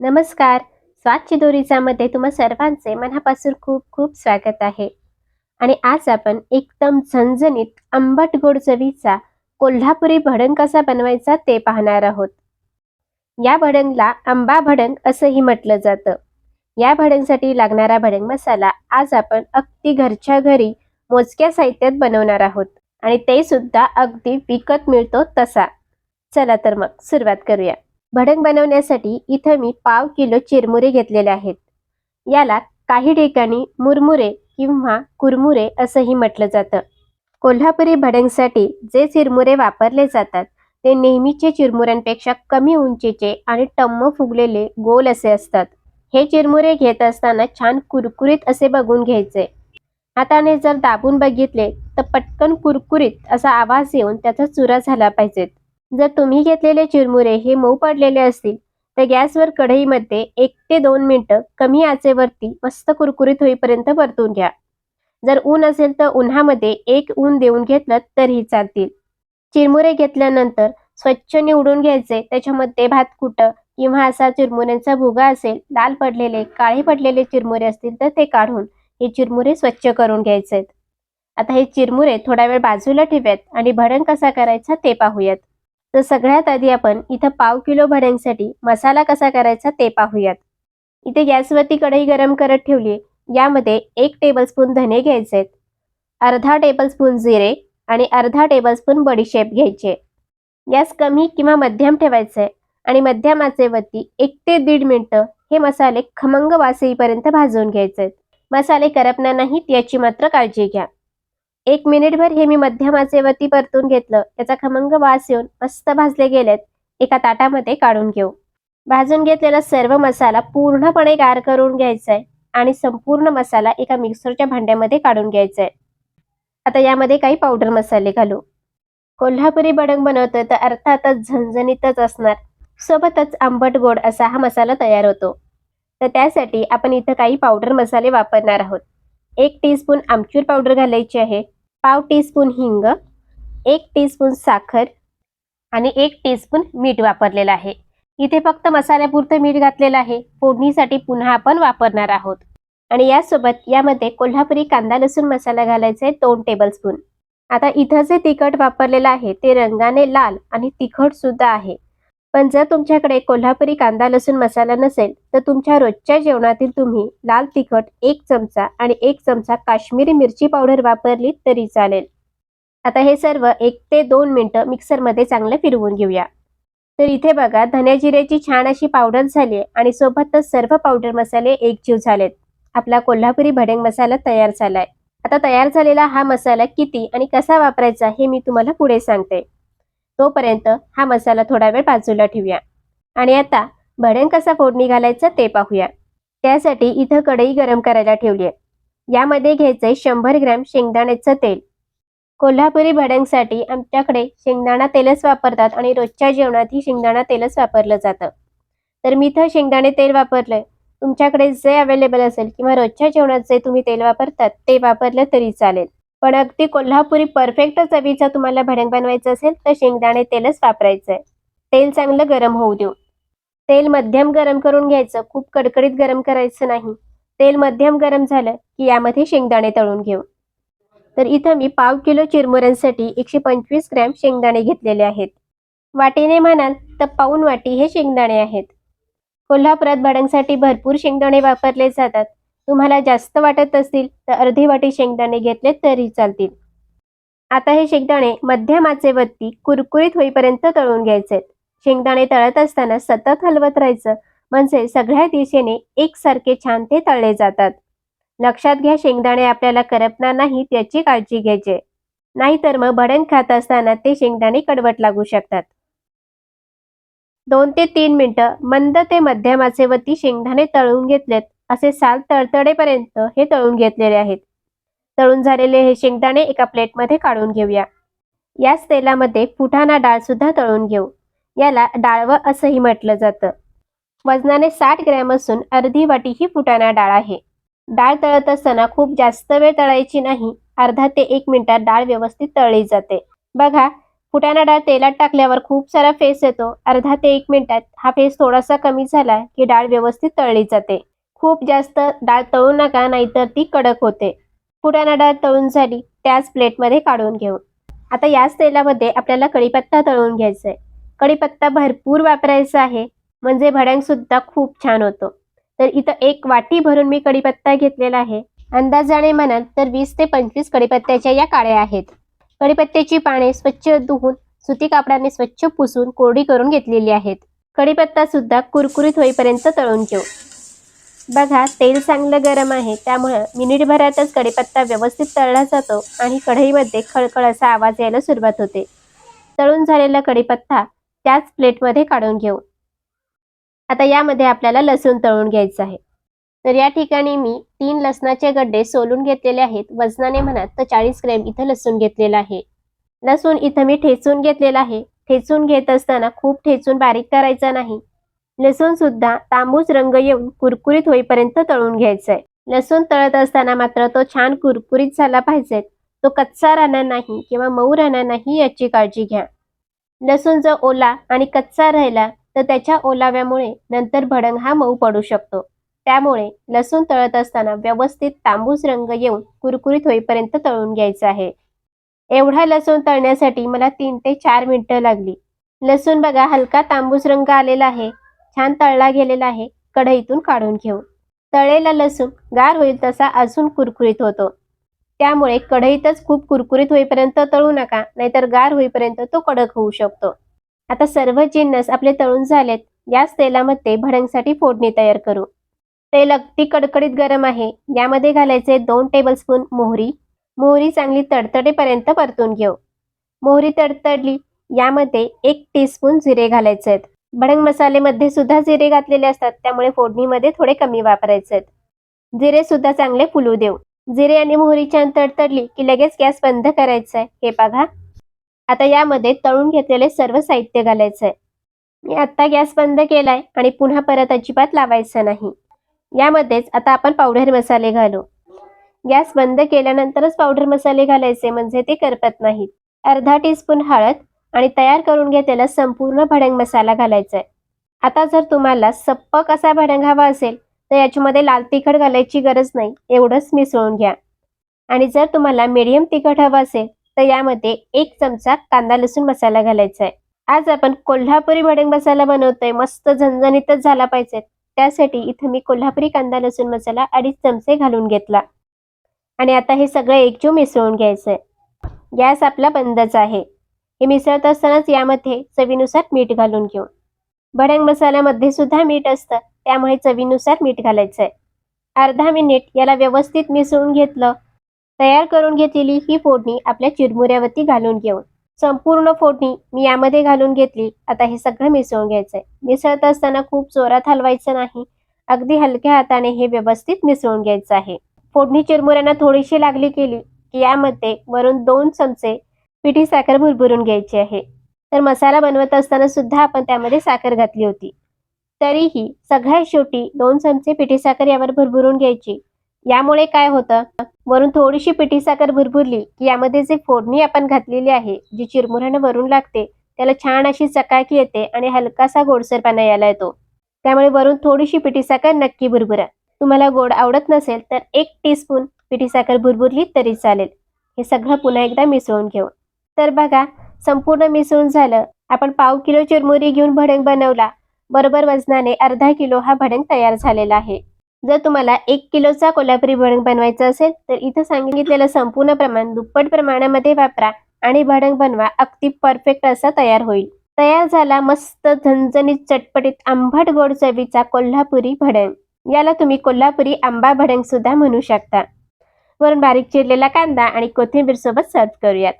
नमस्कार. स्वाद चिदोरीचामध्ये तुम्हा सर्वांचे मनापासून खूप खूप स्वागत आहे. आणि आज आपण एकदम झणझणीत आंबट गोड चवीचा कोल्हापुरी भडंग कसा बनवायचा ते पाहणार आहोत. या भडंगला आंबा भडंग असंही म्हटलं जातं. या भडंगसाठी लागणारा भडंग मसाला आज आपण अगदी घरच्या घरी मोजक्या साहित्यात बनवणार आहोत. आणि ते सुद्धा अगदी विकत मिळतो तसा. चला तर मग सुरुवात करूया. भडंग बनवण्यासाठी इथं मी पाव किलो चिरमुरे घेतलेले आहेत. याला काही ठिकाणी मुरमुरे किंवा कुरमुरे असंही म्हटलं जातं. कोल्हापुरी भडंगसाठी जे चिरमुरे वापरले जातात ते नेहमीचे चिरमुऱ्यांपेक्षा कमी उंचीचे आणि टम्म फुगलेले गोल असे असतात. हे चिरमुरे घेत असताना छान कुरकुरीत असे बघून घ्यायचे. हाताने जर दाबून बघितले तर पटकन कुरकुरीत असा आवाज येऊन त्याचा चुरा झाला पाहिजेत. जर तुम्ही घेतलेले चिरमुरे हे मऊ पडलेले असतील तर गॅसवर कढईमध्ये एक ते दोन मिनटं कमी आचेवरती मस्त कुरकुरीत होईपर्यंत परतून घ्या. जर ऊन असेल तर उन्हामध्ये एक ऊन देऊन घेतलं तरीही चालतील. चिरमुरे घेतल्यानंतर स्वच्छ निवडून घ्यायचे. त्याच्यामध्ये भात कुटं किंवा असा चिरमुऱ्यांचा भुगा असेल लाल पडलेले काळे पडलेले चिरमुरे असतील तर ते काढून हे चिरमुरे स्वच्छ करून घ्यायचे आता हे चिरमुरे थोडा वेळ बाजूला ठेव्यात आणि भडंग कसा करायचा ते पाहूयात. तर सगळ्यात आधी आपण इथं पाव किलो भड्यांसाठी मसाला कसा करायचा ते पाहूयात. इथे गॅसवरती कढई गरम करत ठेवली यामध्ये एक टेबलस्पून धने घ्यायचे आहेत अर्धा टेबलस्पून जिरे आणि अर्धा टेबलस्पून बडीशेप घ्यायचे. गॅस कमी किंवा मध्यम ठेवायचे आणि मध्यम आचेवरती एक ते दीड मिनटं हे मसाले खमंग वास येईपर्यंत भाजून घ्यायचे मसाले करपणार नाहीत याची मात्र काळजी घ्या. एक मिनिटभर हे मी मध्यम आचेवरती परतून घेतलं. त्याचा खमंग वास येऊन मस्त भाजले गेलेत. एका ताटामध्ये काढून घेऊ. भाजून घेतलेला सर्व मसाला पूर्णपणे गार करून घ्यायचा आहे आणि संपूर्ण मसाला एका मिक्सरच्या भांड्यामध्ये काढून घ्यायचा आहे आता यामध्ये काही पावडर मसाले घालू. कोल्हापुरी बडंग बनवतो तर अर्थातच झणझणीतच असणार. सोबतच आंबट गोड असा हा मसाला तयार होतो. तर त्यासाठी आपण इथं काही पावडर मसाले वापरणार आहोत. एक टीस्पून आमचूर पावडर घालायची आहे. पाव टीस्पून हिंग एक टीस्पून साखर आणि एक टीस्पून मीठ वापरलेलं आहे. इथे फक्त मसाल्यापुरतं मीठ घातलेलं आहे. फोडणीसाठी पुन्हा आपण वापरणार आहोत. आणि यासोबत यामध्ये कोल्हापुरी कांदा लसूण मसाला घालायचा आहे दोन टेबलस्पून आता इथं जे तिखट वापरलेलं आहे ते रंगाने लाल आणि तिखट सुद्धा आहे. पण जर तुमच्याकडे कोल्हापुरी कांदा लसूण मसाला नसेल तर तुमच्या रोजच्या जेवणातील तुम्ही लाल तिखट एक चमचा आणि एक चमचा काश्मीरी मिरची पावडर वापरली तरी चालेल. आता हे सर्व एक ते दोन मिनटं मिक्सरमध्ये चांगलं फिरवून घेऊया. तर इथे बघा धन्या जिऱ्याची छान अशी पावडर झाली आहे आणि सोबतच सर्व पावडर मसाले एकजीव झालेत. आपला कोल्हापुरी भडेंग मसाला तयार झालाय. आता तयार झालेला हा मसाला किती आणि कसा वापरायचा हे मी तुम्हाला पुढे सांगते. तोपर्यंत हा मसाला थोडा वेळ बाजूला ठेवूया. आणि आता भडण कसा फोडणी घालायचं ते पाहूया. त्यासाठी इथं कढई गरम करायला ठेवली आहे. यामध्ये घ्यायचंय शंभर ग्रॅम शेंगदाण्याचं तेल. कोल्हापुरी भडंगसाठी आमच्याकडे शेंगदाणा तेलच वापरतात आणि रोजच्या जेवणातही शेंगदाणा तेलच वापरलं जातं. तर मी इथं शेंगदाणे तेल वापरलंय. तुमच्याकडे जे अवेलेबल असेल किंवा रोजच्या जेवणात जे तुम्ही तेल वापरतात ते वापरलं तरी चालेल. पण अगदी कोल्हापुरी परफेक्ट चवीचा तुम्हाला भडंग बनवायचं असेल तर शेंगदाणे तेलच वापरायचं आहे तेल चांगलं गरम होऊ देऊ. तेल मध्यम गरम करून घ्यायचं खूप कडकडीत गरम करायचं नाही. तेल मध्यम गरम झालं की यामध्ये शेंगदाणे तळून घेऊ. तर इथं मी पाव किलो चिरमुऱ्यांसाठी एकशे पंचवीस ग्रॅम शेंगदाणे घेतलेले आहेत. वाटीने म्हणाल तर पाऊन वाटी हे शेंगदाणे आहेत. कोल्हापुरात भडंगसाठी भरपूर शेंगदाणे वापरले जातात. तुम्हाला जास्त वाटत असतील तर अर्धी वाटी शेंगदाणे घेतले तरी चालतील. आता हे शेंगदाणे मध्यम आचेवरती कुरकुरीत होईपर्यंत तळून घ्यायचे. शेंगदाणे तळत असताना सतत हलवत राहायचं. म्हणजे सगळ्या दिशेने एकसारखे छान ते तळले जातात. लक्षात घ्या शेंगदाणे आपल्याला करपणार नाही त्याची काळजी घ्यायची. नाहीतर मग भडण खात असताना ते शेंगदाणे कडवट लागू शकतात. दोन ते तीन मिनिटं मंद ते मध्यमाचे वती शेंगदाणे तळून घेतलेत. असे साल तडतडेपर्यंत हे तळून घेतलेले आहेत. तळून झालेले हे शेंगदाणे एका प्लेटमध्ये काढून घेऊया. याच तेलामध्ये फुटाणा डाळ सुद्धा तळून घेऊ. याला डाळव असंही म्हटलं जातं. वजनाने साठ ग्रॅम असून अर्धी वाटी ही फुटाणा डाळ आहे. डाळ तळत असताना खूप जास्त वेळ तळायची नाही. अर्धा ते एक मिनिटात डाळ व्यवस्थित तळली जाते. बघा फुटाणा डाळ तेलात टाकल्यावर खूप सारा फेस येतो. अर्धा ते एक मिनिटात हा फेस थोडासा कमी झाला की डाळ व्यवस्थित तळली जाते. खूप जास्त डाळ तळू नका नाहीतर ती कडक होते. फुटाणा डाळ तळून झाली त्याच प्लेटमध्ये काढून घेऊ. आता याच तेलामध्ये आपल्याला कढीपत्ता तळून घ्यायचा आहे कढीपत्ता भरपूर वापरायचा आहे म्हणजे भड्यांगसुद्धा खूप छान होतो. तर इथं एक वाटी भरून मी कढीपत्ता घेतलेला आहे. अंदाजाने म्हणाल तर वीस ते पंचवीस कढीपत्त्याच्या या काळ्या आहेत. कढीपत्त्याची पाने स्वच्छ धुवून सुती कापडाने स्वच्छ पुसून कोरडी करून घेतलेली आहेत. कढीपत्ता सुद्धा कुरकुरीत होईपर्यंत तळून घेऊ. बघा तेल चांगलं गरम आहे त्यामुळं मिनिटभरातच कढीपत्ता व्यवस्थित तळला जातो आणि कढईमध्ये खळखळ असा आवाज यायला सुरुवात होते. तळून झालेला कढीपत्ता त्याच प्लेटमध्ये काढून घेऊ. आता यामध्ये आपल्याला लसूण तळून घ्यायचं आहे. तर या ठिकाणी मी तीन लसणाचे गड्डे सोलून घेतलेले आहेत. वजनाने म्हणत तर चाळीस ग्रॅम इथं लसूण घेतलेलं आहे. लसूण इथं मी ठेचून घेतलेला आहे. ठेचून घेत असताना खूप ठेचून बारीक करायचा नाही. लसूण सुद्धा तांबूस रंग येऊन कुरकुरीत होईपर्यंत तळून घ्यायचा आहे लसूण तळत असताना मात्र तो छान कुरकुरीत झाला पाहिजे. तो कच्चा राहणार नाही किंवा मऊ राहणार नाही याची काळजी घ्या. लसूण जर ओला आणि कच्चा राहिला तर त्याच्या ओलाव्यामुळे नंतर भडंग हा मऊ पडू शकतो. त्यामुळे लसूण तळत असताना व्यवस्थित तांबूस रंग येऊन कुरकुरीत होईपर्यंत तळून घ्यायचा आहे. एवढा लसूण तळण्यासाठी मला तीन ते चार मिनिटं लागली. लसूण बघा हलका तांबूस रंग आलेला आहे. छान तळला गेलेला आहे कढईतून काढून घेऊ. तळेला लसूण गार होईल तसा अजून कुरकुरीत होतो. त्यामुळे कढईतच खूप कुरकुरीत होईपर्यंत तळू नका नाहीतर गार होईपर्यंत तो कडक होऊ शकतो. आता सर्व जिन्नस आपले तळून झालेत याच तेलामध्ये भडंगसाठी फोडणी तयार करू. तेल अगदी कडकडीत गरम आहे यामध्ये घालायचे दोन टेबलस्पून मोहरी. मोहरी चांगली तडतडेपर्यंत परतून घेऊ. मोहरी तडतडली यामध्ये एक टीस्पून जिरे घालायचे आहेत भडंग मसालेमध्ये सुद्धा जिरे घातलेले असतात त्यामुळे फोडणीमध्ये थोडे कमी वापरायचे जिरे सुद्धा चांगले फुलू देऊ. जिरे आणि मोहरी छान तडतडली की लगेच गॅस बंद करायचा आहे. हे बघा. आता यामध्ये तळून घेतलेले सर्व साहित्य घालायचं आहे. मी आत्ता गॅस बंद केलाय आणि पुन्हा परत अजिबात लावायचं नाही. यामध्येच आता आपण पावडर मसाले घालू. गॅस बंद केल्यानंतरच पावडर मसाले घालायचे म्हणजे ते करपत नाहीत. अर्धा टीस्पून हळद आणि तयार करून घेतलेला संपूर्ण भडंग मसाला घालायचा आहे आता जर तुम्हाला सप्पक असा भडंग हवा असेल तर याच्यामध्ये लाल तिखट घालायची गरज नाही एवढंच मिसळून घ्या. आणि जर तुम्हाला मीडियम तिखट हवं असेल तर यामध्ये एक चमचा कांदा लसूण मसाला घालायचा आहे आज आपण कोल्हापुरी भडंग मसाला बनवतोय मस्त झणझणीतच झाला पाहिजे. त्यासाठी इथं मी कोल्हापुरी कांदा लसूण मसाला अडीच चमचे घालून घेतला. आणि आता हे सगळं एकजीव मिसळून घ्यायचंय. गॅस आपला बंदच आहे. हे मिसळत असतानाच यामध्ये चवीनुसार मीठ घालून घेऊ. भड्यांग मसाल्यामध्ये सुद्धा मीठ असतं त्यामुळे चवीनुसार मीठ घालायचंय. अर्धा मिनिट याला व्यवस्थित मिसळून घेतलं. तयार करून घेतलेली ही फोडणी आपल्या चिरमुऱ्यावरती घालून घेऊन संपूर्ण फोडणी मी यामध्ये घालून घेतली. आता हे सगळं मिसळून घ्यायचंय. मिसळत असताना खूप जोरात हलवायचं नाही. अगदी हलक्या हाताने हे व्यवस्थित मिसळून घ्यायचं आहे. फोडणी चिरमुऱ्यांना थोडीशी लागली केली की यामध्ये वरून दोन चमचे पिठी साखर भुरभुरून घ्यायची आहे. तर मसाला बनवत असताना सुद्धा आपण त्यामध्ये साखर घातली होती. तरीही सगळ्यात शेवटी दोन चमचे पिठी साखर यावर भुरभुरून घ्यायची. यामुळे काय होतं? वरून थोडीशी पिठी साखर भुरभुरली की यामध्ये जे फोडणी आपण घातलेली आहे जी चिरमुऱ्यानं वरून लागते त्याला छान अशी चकाकी येते आणि हलकासा गोडसरपणा यायला येतो. त्यामुळे वरून थोडीशी पिठी साखर नक्की भुरभुरा. तुम्हाला गोड आवडत नसेल तर एक टीस्पून पिठी साखर भुरभुरली तरी चालेल. हे सगळं पुन्हा एकदा मिसळून घेऊ तर बघा संपूर्ण मिसळून झालं. आपण पाव किलो चिरमुरी घेऊन भडंग बनवला. बरोबर वजनाने अर्धा किलो हा भडंग तयार झालेला आहे. जर तुम्हाला एक किलोचा कोल्हापुरी भडंग बनवायचा असेल तर इथं सांगितलेलं संपूर्ण प्रमाण दुप्पट प्रमाणामध्ये वापरा आणि भडंग बनवा. अगदी परफेक्ट असा तयार होईल. तयार झाला मस्त झणझणीत चटपटीत आंबट गोड चवीचा कोल्हापुरी भडंग. याला तुम्ही कोल्हापुरी आंबा भडंग सुद्धा म्हणू शकता. वरून बारीक चिरलेला कांदा आणि कोथिंबीर सोबत सर्व करूयात.